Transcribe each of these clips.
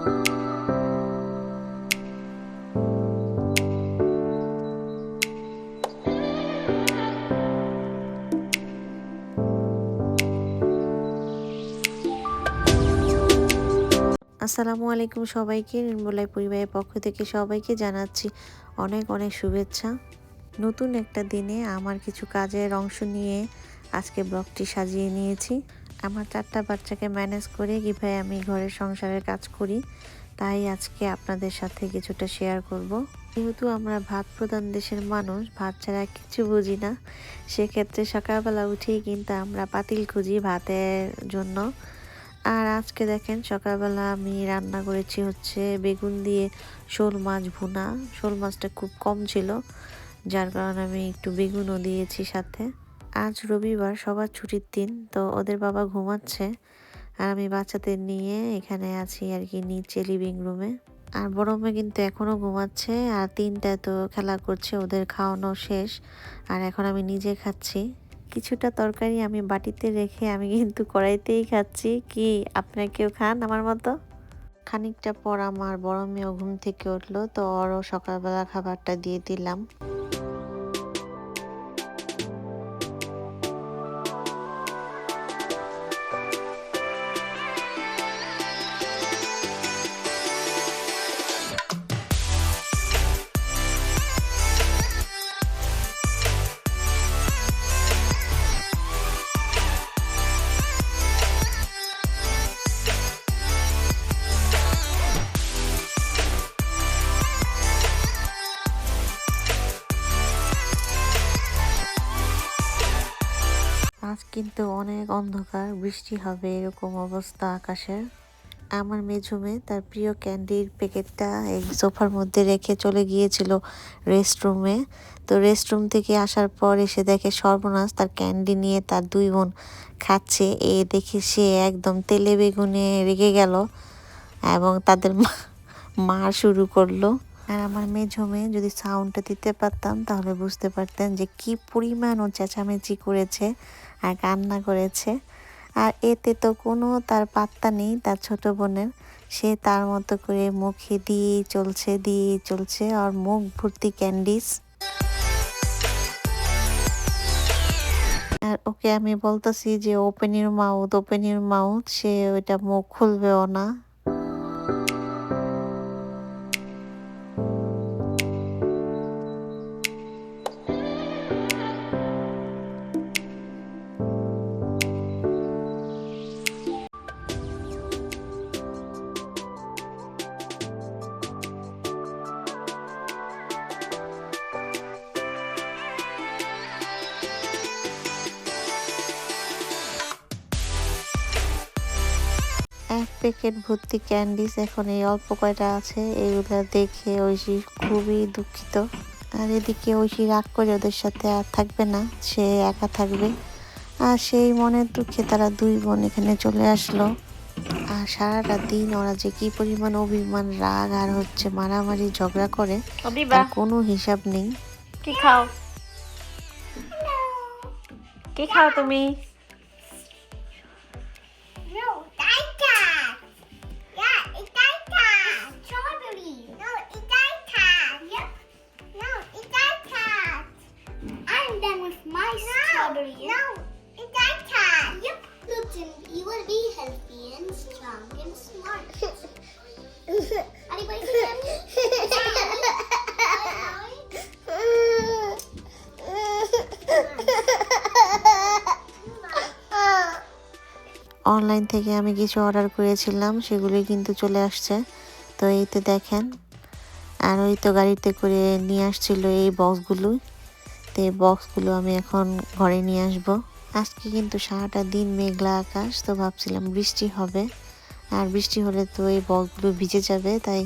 আসসালামু আলাইকুম সবাইকে, নির্মলাই পরিবারের পক্ষ থেকে সবাইকে জানাচ্ছি অনেক অনেক শুভেচ্ছা। নতুন একটা দিনে আমার কিছু কাজের অংশ নিয়ে আজকে ব্লগটি সাজিয়ে নিয়েছি। আমার চারটা বাচ্চাকে ম্যানেজ করে কীভাবে আমি ঘরের সংসারের কাজ করি। তাই আজকে আপনাদের সাথে কিছুটা শেয়ার করব। যেহেতু আমরা ভাত প্রধান দেশের মানুষ, ভাত ছাড়া কিছু বুঝি না, সেক্ষেত্রে সকালবেলা উঠেই কিন্তু আমরা পাতিল খুঁজি ভাতের জন্য। আর আজকে দেখেন সকালবেলা আমি রান্না করেছি হচ্ছে বেগুন দিয়ে শোল মাছ ভুনা। শোল মাছটা খুব কম ছিল, যার কারণে আমি একটু বেগুনও দিয়েছি সাথে। আজ রবিবার, সবার ছুটির দিন, তো ওদের বাবা ঘুমাচ্ছে আর আমি বাচ্চাদের নিয়ে এখানে আছি আর কি নিচে লিভিং রুমে আর বড় মেয়ে কিন্তু এখনও ঘুমাচ্ছে আর তিনটায় তো খেলা করছে, ওদের খাওয়ানো শেষ আর এখন আমি নিজে খাচ্ছি। কিছুটা তরকারি আমি বাটিতে রেখে আমি কিন্তু কড়াইতেই খাচ্ছি। কি আপনারা কেউ খান আমার মতো? খানিকটা পর আমার বড় মেয়েও ঘুম থেকে উঠল, তো ওরও সকালবেলা খাবারটা দিয়ে দিলাম। কিন্তু অনেক অন্ধকার, বৃষ্টি হবে এরকম অবস্থা আকাশের। আমার মেঝুমে তার প্রিয় ক্যান্ডির প্যাকেটটা এই সোফার মধ্যে রেখে চলে গিয়েছিল রেস্টরুমে। তো রেস্টরুম থেকে আসার পর এসে দেখে সর্বনাশ তার ক্যান্ডি নিয়ে তার দুই বোন খাচ্ছে। এ দেখে সে একদম তেলে বেগুনে রেগে গেল এবং তাদের মা- মার শুরু করল। আর আমার মেঝো মেয়ে যদি সাউন্ডটা দিতে পারতাম তাহলে বুঝতে পারতেন যে কি পরিমাণ ও চেঁচামেচি করেছে। আর কান্না করেছে। আর এতে তো কোনো তার পাত্তা নেই, তার ছোট বোনের। সে তার মতো করে মুখে দিয়েই চলছে দিয়েই চলছে। আর মুখ ভর্তি ক্যান্ডিস। আর ওকে আমি বলতেছি যে ওপেনের মাউথ ওপেন ইউর মাউথ সে ওইটা মুখ খুলবেও না। প্যাকেট ভর্তি ক্যান্ডিস এখন এই অল্প কয়টা আছে এগুলো দেখে ঐশী খুবই দুঃখিত। আর এদিকে ঐশী রাগ করে ওদের সাথে আর থাকবে না সে একা থাকবে। আর সেই মনের দুঃখে তারা দুই বোন এখানে চলে আসলো। আর সারাটা দিন ওরা যে কি পরিমাণ অভিমান রাগ আর হচ্ছে মারামারি ঝগড়া করে তার কোনো হিসাব নেই। কি খাও? কি খাও তুমি? Strawberry. No, it's Daita. Yep. Listen, you will be healthy and strong and smart. Anybody see them? Online থেকে আমি কিছু অর্ডার করেছিলাম সেগুলি কিন্তু চলে আসছে তো এই তো দেখেন আর ওই তো গাড়িতে করে নিয়ে আসছিল এই বক্সগুলো তো এই বক্সগুলো আমি এখন ঘরে নিয়ে আসব। আজকে কিন্তু সারাটা দিন মেঘলা আকাশ, তো ভাবছিলাম বৃষ্টি হবে। আর বৃষ্টি হলে তো এই বক্সগুলো ভিজে যাবে, তাই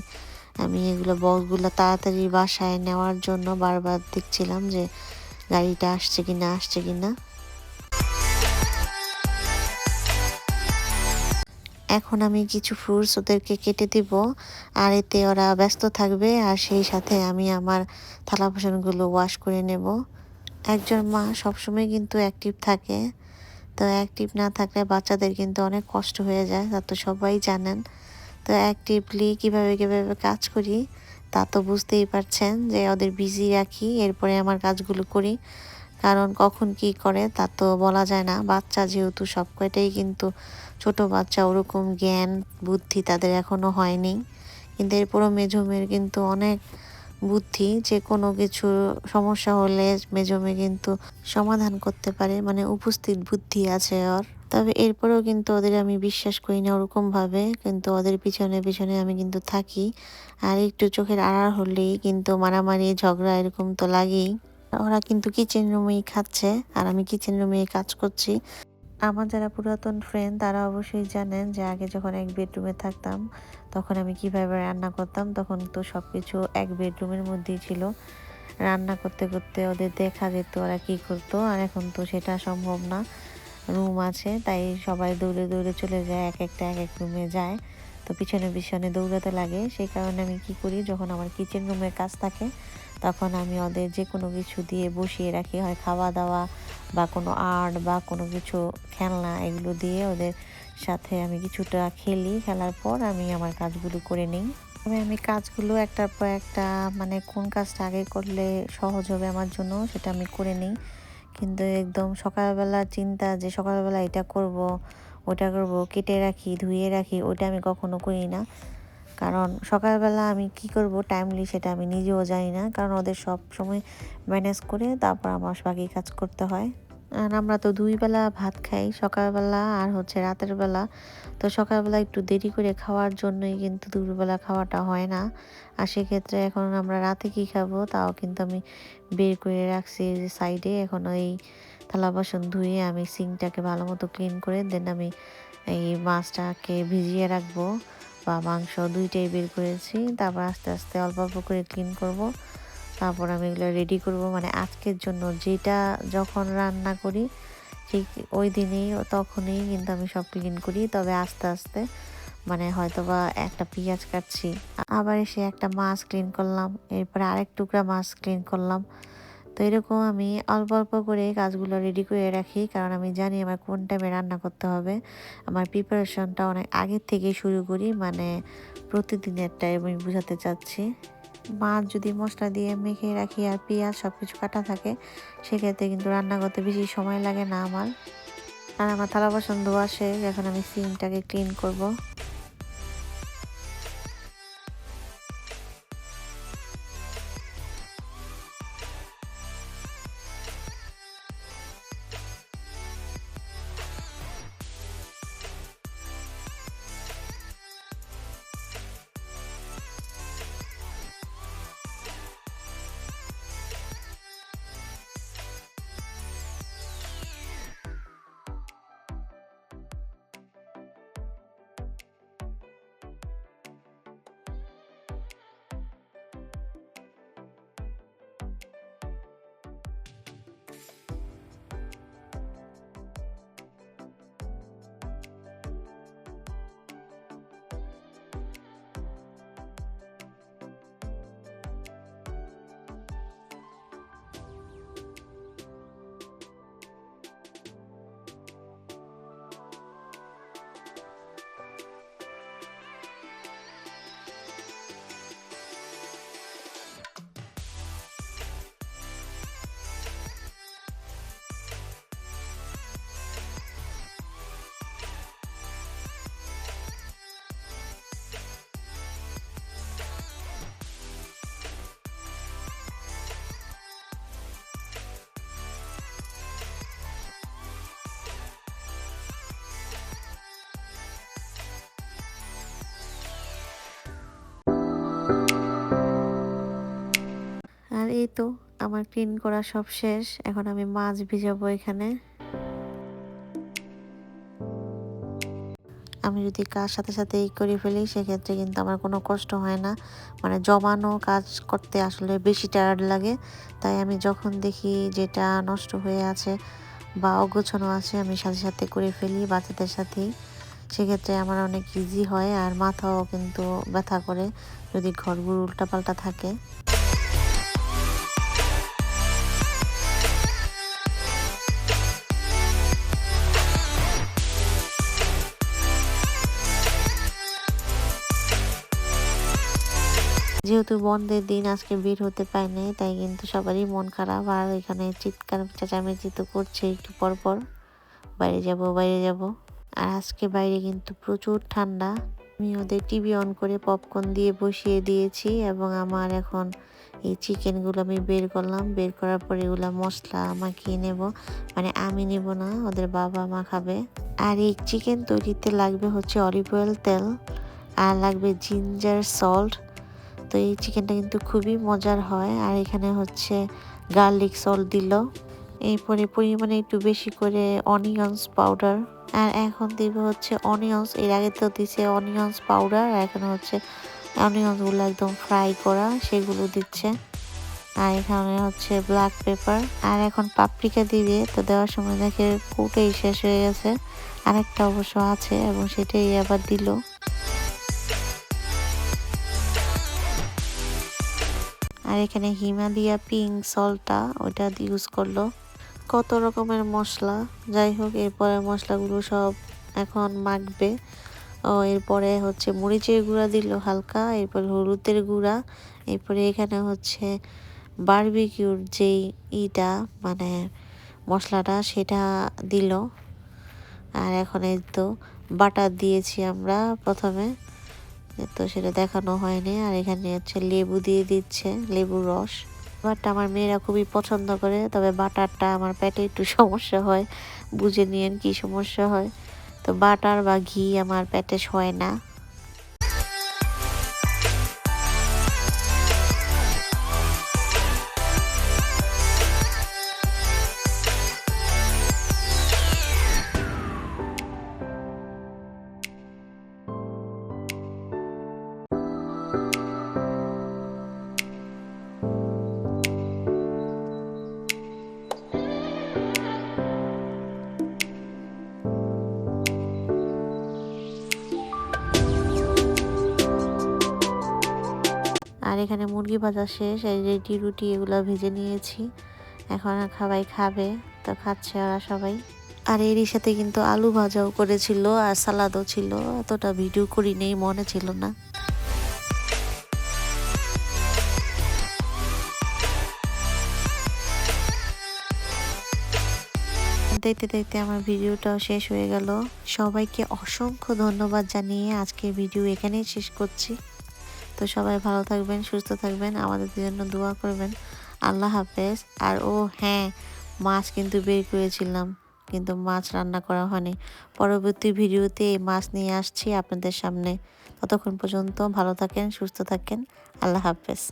আমি এগুলো বক্সগুলো তাড়াতাড়ি বাসায় নেওয়ার জন্য বারবার দেখছিলাম যে গাড়িটা আসছে কি না আসছে কিনা। এখন আমি কিছু ফ্রুটস ওদেরকে কেটে দিব, আর এতে ওরা ব্যস্ত থাকবে, আর সেই সাথে আমি আমার থালা বাসনগুলো ওয়াশ করে নেব। একজন মা সবসময় কিন্তু অ্যাক্টিভ থাকে, তো অ্যাক্টিভ না থাকলে বাচ্চাদের কিন্তু অনেক কষ্ট হয়ে যায়, তা তো সবাই জানেন। তো অ্যাক্টিভলি কীভাবে কীভাবে কাজ করি, তা তো বুঝতেই পারছেন যে ওদের বিজি রাখি এরপরে আমার কাজগুলো করি। কারণ কখন কি করে তা তো বলা যায় না। বাচ্চা যেহেতু সব কয়টাই কিন্তু ছোট বাচ্চা, ওরকম জ্ঞান, বুদ্ধি তাদের এখনও হয়নি। কিন্তু এরপরও মেঝমের কিন্তু অনেক বুদ্ধি, যে কোনো কিছু সমস্যা হলে মেজমে কিন্তু সমাধান করতে পারে মানে উপস্থিত বুদ্ধি আছে ওর। তবে এরপরেও কিন্তু ওদের আমি বিশ্বাস করি না ওরকমভাবে, কিন্তু ওদের পিছনে পিছনে আমি কিন্তু থাকি। আর একটু চোখের আড়াল হলেই কিন্তু মারামারি, ঝগড়া এরকম তো লাগেই। ওরা কিন্তু কিচেন রুমেই খাচ্ছে, আর আমি কিচেন রুমেই কাজ করছি। আমার যারা পুরাতন ফ্রেন্ড তারা অবশ্যই জানেন যে আগে যখন এক বেডরুমে থাকতাম, তখন আমি কীভাবে রান্না করতাম, তখন তো সব কিছু এক বেডরুমের মধ্যেই ছিল। রান্না করতে করতে ওদের দেখা যেত ওরা কী করতো, আর এখন তো সেটা সম্ভব না। রুম আছে, তাই সবাই দৌড়ে দৌড়ে চলে যায়, এক একটা এক এক রুমে যায়। তো পিছনে পিছনে দৌড়াতে লাগে, সেই কারণে আমি কি করি, যখন আমার কিচেন রুমের কাজ থাকে তখন আমি ওদের যে কোনো কিছু দিয়ে বসিয়ে রাখি। হয় খাওয়া দাওয়া বা কোনো আর্ট বা কোনো কিছু খেলনা, এগুলো দিয়ে ওদের সাথে আমি কিছুটা খেলি। খেলার পর আমি আমার কাজগুলো করে নিই। তবে আমি কাজগুলো একটার পর একটা মানে কোন কাজটা আগে করলে সহজ হবে আমার জন্য সেটা আমি করে নিই। কিন্তু একদম সকালবেলা চিন্তা যে সকালবেলা এটা করব, ওটা করব, কেটে রাখি, ধুয়ে রাখি ওটা আমি কখনো করি না। কারণ সকালবেলা আমি কি করব টাইমলি সেটা আমি নিজেও জানি না। কারণ ওদের সব সময় ম্যানেজ করে তারপর আমার বাকি কাজ করতে হয়। আর আমরা তো দুই বেলা ভাত খাই সকালবেলা আর হচ্ছে রাতের বেলা। তো সকালবেলা একটু দেরি করে খাওয়ার জন্যই কিন্তু দুপুরবেলা খাওয়াটা হয় না। আর সেক্ষেত্রে এখন আমরা রাতে কি খাব তাও কিন্তু আমি বের করে রাখছি সাইডে এখন ওই থালা বাসন ধুয়ে আমি সিঙ্কটাকে ভালো মতো ক্লিন করে দেন আমি এই মাছটাকে ভিজিয়ে রাখব। বা মাংস দুইটাই বের করেছি। তারপর আস্তে আস্তে অল্প অল্প করে ক্লিন করব। তারপর আমি এগুলো রেডি করব। মানে আজকের জন্য যেটা যখন রান্না করি, ঠিক ওই দিনেই, তখনই কিন্তু আমি সব ক্লিন করি। তবে আস্তে আস্তে মানে হয়তো বা একটা পেঁয়াজ কাটছি, আবার এসে একটা মাছ ক্লিন করলাম। এরপরে আরেক টুকরা মাছ ক্লিন করলাম। তো এরকম আমি অল্প অল্প করে কাজগুলো রেডি করে রাখি, কারণ আমি জানি আমার কোন টাইমে রান্না করতে হবে। আমার প্রিপারেশনটা অনেক আগের থেকে শুরু করি মানে প্রতিদিনেরটাই আমি বুঝাতে চাচ্ছি। মাছ যদি মশলা দিয়ে মেখে রাখি আর পেঁয়াজ সব কিছু কাটা থাকে, সেক্ষেত্রে কিন্তু রান্না করতে বেশি সময় লাগে না আমার। আর আমার থালা বাসন ধোয়া শেষ, এখন আমি সিমটাকে ক্লিন করব। তো, আমার ক্লিন করা সব শেষ। এখন আমি মাছ ভিজাবো এখানে। আমি যদি কাজ সাথে সাথে এই করে ফেলি, সেক্ষেত্রে কিন্তু আমার কোনো কষ্ট হয় না। মানে জমানো কাজ করতে আসলে বেশি টায়ার্ড লাগে। তাই আমি যখন দেখি যেটা নষ্ট হয়ে আছে বা অগোছানো আছে, আমি সাথে সাথে করে ফেলি বাচ্চাদের সাথেই। সেক্ষেত্রে আমার অনেক ইজি হয় আর মাথাও কিন্তু ব্যথা করে যদি ঘরগুলো উল্টাপাল্টা থাকে। যেহেতু বন্ধের দিন, আজকে বের হতে পারিনি তাই কিন্তু সবারই মন খারাপ। আর এখানে চিৎকার, চেঁচামেচি তো করছে একটু পর পর বাইরে যাব বাইরে যাব। আর আজকে বাইরে কিন্তু প্রচুর ঠান্ডা। আমি ওদের টিভি অন করে পপকর্ন দিয়ে বসিয়ে দিয়েছি এবং আমার এখন এই চিকেনগুলো আমি বের করলাম। বের করার পরে এগুলো মশলা মাখিয়ে নেব। মানে আমি নেব না, ওদের বাবা মা খাবে। আর এই চিকেন তৈরিতে লাগবে হচ্ছে অলিভ অয়েল তেল, আর লাগবে জিঞ্জার সল্ট। তো এই চিকেনটা কিন্তু খুবই মজার হয়। আর এখানে হচ্ছে গার্লিক সল্ট দিল। এরপরে পরিমাণে একটু বেশি করে অনিয়ন্স পাউডার আর এখন দিব হচ্ছে অনিয়ন্স এর আগে তো দিছে অনিয়ন্স পাউডার আর এখন হচ্ছে অনিয়ন্সগুলো একদম ফ্রাই করা, সেগুলো দিচ্ছে। আর এখানে হচ্ছে ব্ল্যাক পেপার আর এখন পাপড়িকা দিবে, তো দেওয়ার সময় দেখে কুটেই শেষ হয়ে গেছে। আরেকটা অবশ্য আছে, এবং সেটাই আবার দিল। আর এখানে হিমালয়া পিঙ্ক সল্টটা ওইটা ইউজ করল। কত রকমের মশলা। যাই হোক এরপরে মশলাগুলো সব এখন মাখবে। ও, এরপরে হচ্ছে মরিচের গুঁড়া দিল হালকা, এরপর হলুদের গুঁড়া, এরপরে এখানে হচ্ছে বারবিকিউর যেই ইটা মানে মশলাটা, সেটা দিল। আর এখন এই তো বাটার দিয়েছি আমরা প্রথমে। তো সেটা দেখানো হয়নি। আর এখানে হচ্ছে লেবু দিয়ে দিচ্ছে লেবু রস। বাটটা আমার মেয়েরা খুবই পছন্দ করে, তবে বাটারটা আমার পেটে একটু সমস্যা হয়। বুঝে নিয়েন কি সমস্যা হয়। তো বাটার বা ঘি আমার পেটে সয় না। আর এখানে মুরগি ভাজা শেষ, এই রেডি রুটি এগুলো ভেজে নিয়েছি। এখন খাবাই খাবে, তো খাচ্ছে ওরা সবাই। আর এরই সাথে কিন্তু আলু ভাজাও করেছিল আর সালাদও ছিল, এতটা ভিডিও করি নেই মনে ছিল না। দেখতে দেখতে আমার ভিডিওটাও শেষ হয়ে গেল। সবাইকে অসংখ্য ধন্যবাদ জানিয়ে আজকে ভিডিও এখানেই শেষ করছি। তো সবাই ভালো থাকবেন, সুস্থ থাকবেন, আমাদের জন্য দোয়া করবেন। আল্লাহ হাফেজ। আর ও হ্যাঁ মাছ কিন্তু বের করেছিলাম, কিন্তু মাছ রান্না করা হয়নি। পরবর্তী ভিডিওতে এই মাছ নিয়ে আসছি আপনাদের সামনে। ততক্ষণ পর্যন্ত ভালো থাকেন, সুস্থ থাকেন। আল্লাহ হাফেজ।